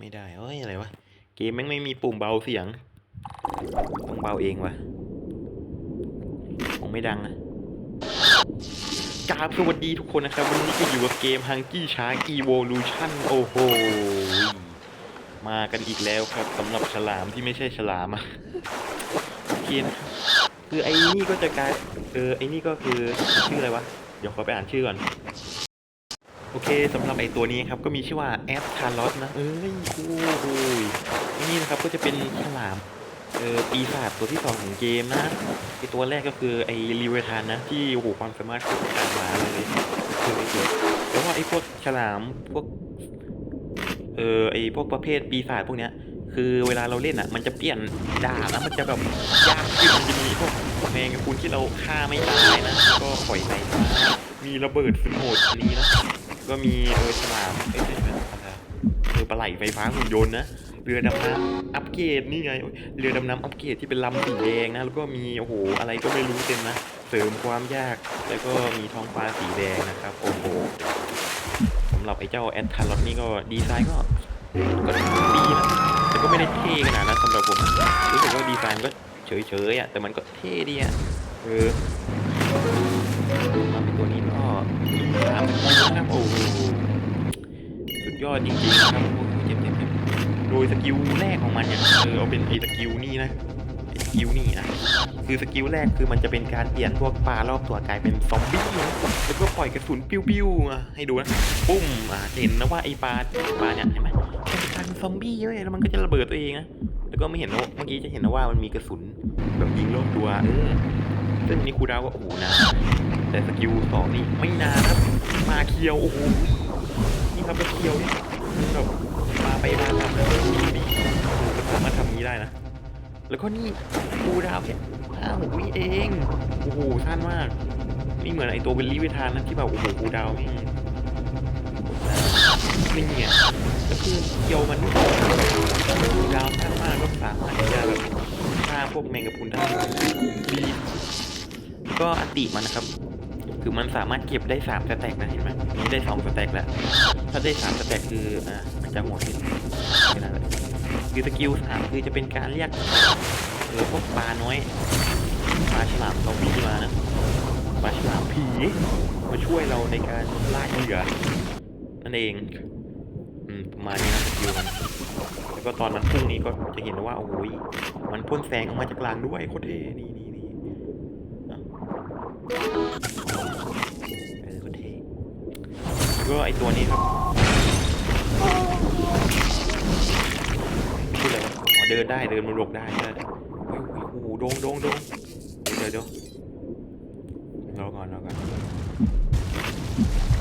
ไม่ได้เอ้ยอะไรวะ เกมแม่งไม่มีปุ่มเบาเสียง ต้องเบาเองวะคงไม่ดังนะกราบสวัสดีทุกคนนะครับ วันนี้ก็อยู่กับเกม Hungry Shark Evolution โอ้โห มากันอีกแล้วครับสำหรับฉลามที่ไม่ใช่ฉลามอะโอเคนะคือไอ้นี่ก็จะกลายเออไอ้นี่ก็คือชื่ออะไรวะ เดี๋ยวขอไปอ่านชื่อก่อน โอเคสำหรับไอตัวนี้ครับก็มีชื่อว่าแอสคาร์ลอสนะ เอ้ยโอ้โหนี่นะครับก็จะเป็นฉลามเออปีศาจตัวที่สองของเกมนะไอตัวแรกก็คือไอรีเวทานนะ ที่โอ้โหความสามารถโคตรขาดมาเลยคือไอเกี่ยแล้วก็ไอพวกฉลามพวกเออไอพวกประเภทปีศาจพวกเนี้ยคือเวลาเราเล่นอะ มันจะเปลี่ยนดาบนะมันจะแบบยากขึ้นมันจะมีพวกแมงกะพรุนที่เราฆ่าไม่ตายนะก็ปล่อยไปมีระเบิดสุดโหดนี้นะ ก็มีเออฉลามเอ้ยไม่ใช่อะไรเออปลาไหลไฟฟ้าหุ่นยนต์นะเรือดำน้ำอัปเกรดนี่ไงเรือดำน้ำอัปเกรดที่เป็นลำสีแดงนะแล้วก็มีโอ้โหอะไรก็ไม่รู้เต็มนะเสริมความยากแล้วก็มีท้องฟ้าสีแดงนะครับโอ้โหสำหรับไอ้เจ้าแอดทารอตนี่ก็ดีไซน์ก็ก็ดีนะแต่ก็ไม่ได้เท่ขนาดนั้นสำหรับผมรู้สึกว่าดีไซน์ก็เฉยๆอะแต่มันก็เท่ดีอะเออ ยอดจริงๆนะครับโอ้เจ็บเจ็บเจ็บโดยสกิลแรกของมันเนี่ยเออเอาเป็นไอ้สกิลนี่นะไอ้สกิลนี่นะคือสกิลแรกคือมันจะเป็นการเปลี่ยนพวกปลารอบตัวกลายเป็นซอมบี้นะแล้วก็ปล่อยกระสุนปิ้วๆอะให้ดูนะปุ้มอ่าจะเห็นนะว่าไอ้ปลาปลาเนี่ยเห็นไหมมันเป็นซอมบี้เว้ยแล้วมันก็จะระเบิดตัวเองนะแล้วก็ไม่เห็นนะเมื่อกี้จะเห็นนะว่ามันมีกระสุนแบบยิงรอบตัวเออซึ่งนนี้ครูดาวก็โอ้โหนานแต่สกิลสองนี่ไม่นานครับมาเคียวโอ้โห นี่ครับมาเคียวนี่มันแบบมาไปมาทำแล้วดีสามารถทำงนี้ได้นะ แล้วก็นี่ครูดาวแค่ห้าหกวิเอง โอ้โหสั้นมาก นี่เหมือนไอตัวเป็นลิเวทานนะที่แบบโอ้โหครูดาวไม่นี่ไงก็คือเคียวมันครูดาวสั้นมากก็สามารถที่จะแบบฆ่าพวกแมงกะพรุนได้ดีก็อติมันนะครับคือมันสามารถเก็บได้สามสแต็กนะเห็นไหมนี่ได้สองสแต็กแล้ว ถ้าได้สามสแต็กคืออะมันจะหมดขึ้นแค่นั้นแหละคือสกิลสามคือจะเป็นการเรียกเออพวกปลาน้อยปลาฉลามซอมบี้มานะปลาฉลามผีมาช่วยเราในการล่าเหยื่อนั่นเองอืมประมาณนี้นะสกิลมันแล้วก็ตอนมันพุ่งนี้ก็จะเห็นว่าโอ้ยมันพ่นแสงออกมาจากกลางด้วยโคตรเท่นี่นี่นี่ ก็ไอตัวนี้ครับพูดอะไรวะอ๋อเดินได้เดินมันหลบได้ใช่ไหมโอ้โหโดงโดงโดงเดี๋ยวเดี๋ยวรอก่อนรอก่อน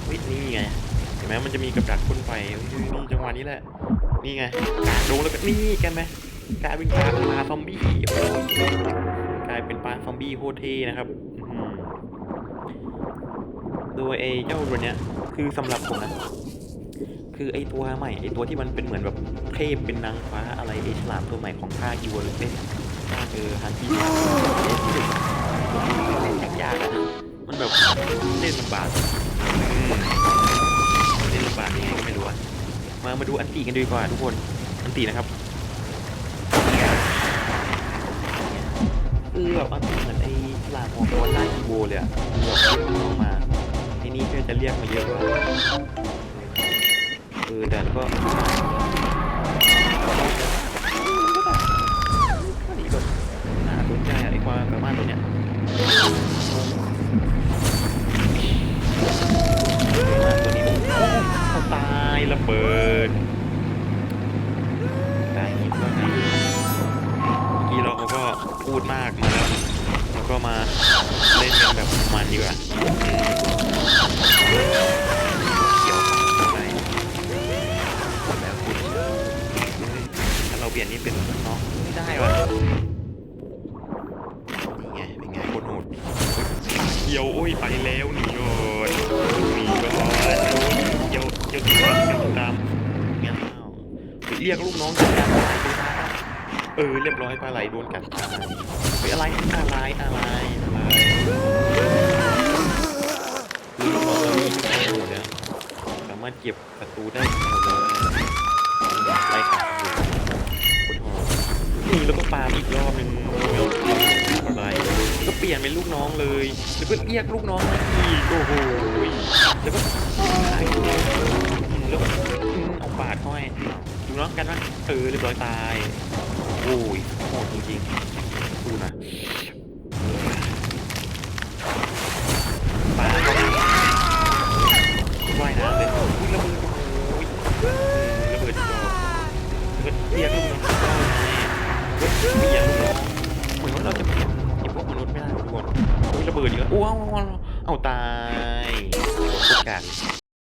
เฮ้ยนี่ไงเห็นไหมมันจะมีกับดักพ่นไฟนี่จังหวะนี้แหละ นี่ไงโดงแล้วก็นี่กันไหมกลายเป็นปลาปลาซอมบี้กลายเป็นปลาซอมบี้โคตรเท่นะครับ โดยไอ้เจ้าตัวเนี้ยคือสำหรับผมนะคือไอตัวใหม่ไอตัวที่มันเป็นเหมือนแบบเทพเป็นนางฟ้าอะไรไอฉลามตัวใหม่ของภาคอีวอลเล่นภาคเออฮันที่เล่นยากๆอะมันแบบเล่นลำบากเล่นลำบากยังไงก็ไม่รู้อะมามาดูอันตีกันดีกว่าทุกคนอันตีนะครับคือแบบอันตีเหมือนไอฉลามของตัวล่าอีโวเลยอะคือแบบเรียกมันออกมา จะเรียกมาเยอะกว่าเออแต่ก็นี่แบบน่าสนใจอะไอ้ความสามารถตัวเนี้ยตัวนี้เขาตายระเบิดตายงี้ว่าไงกี้เราก็พูดมากมาแล้วแล้วก็มาเล่นกันแบบมันดีกว่า เกี่ยวอะไรแล้วคุณถ้าเราเปลี่ยนนี่เป็นน้องไม่ได้วะนี่ไงเป็นไงโคตรโหดเกียวโอ้ยไปแล้วหนีก่อนหนีก่อนเกียวเกียวติดตามเกียวติดตามเงี้ยเรียกลูกน้องจัดการปลาไหลตัวนั้นเออเรียบร้อยปลาไหลโดนกัดตายอะไรอะไรอะไรอะไรารถเก็บประตูได้หมดเลยไล่ขับคุณหอมแล้วก็ปาอีกรอบหนึ่งอะไรก็เปลี่ยนเป็นลูกน้องเลยแล้วก็เรียกลูกน้องมาอีกโอ้โหแล้วก็แล้วเอาปาดห้อยดูน้องกันว่าเออเรียบร้อยตายโอ้ยโหดจริงดูนะ บียกลูกเบียนลูกเหมือนว่าเราจะเปลี่ยนไอ้พวกมนุษย์ไม่ได้ทุกคนอุ้ยระเบิดเยอะอ้าวเอาตายโคตรกาก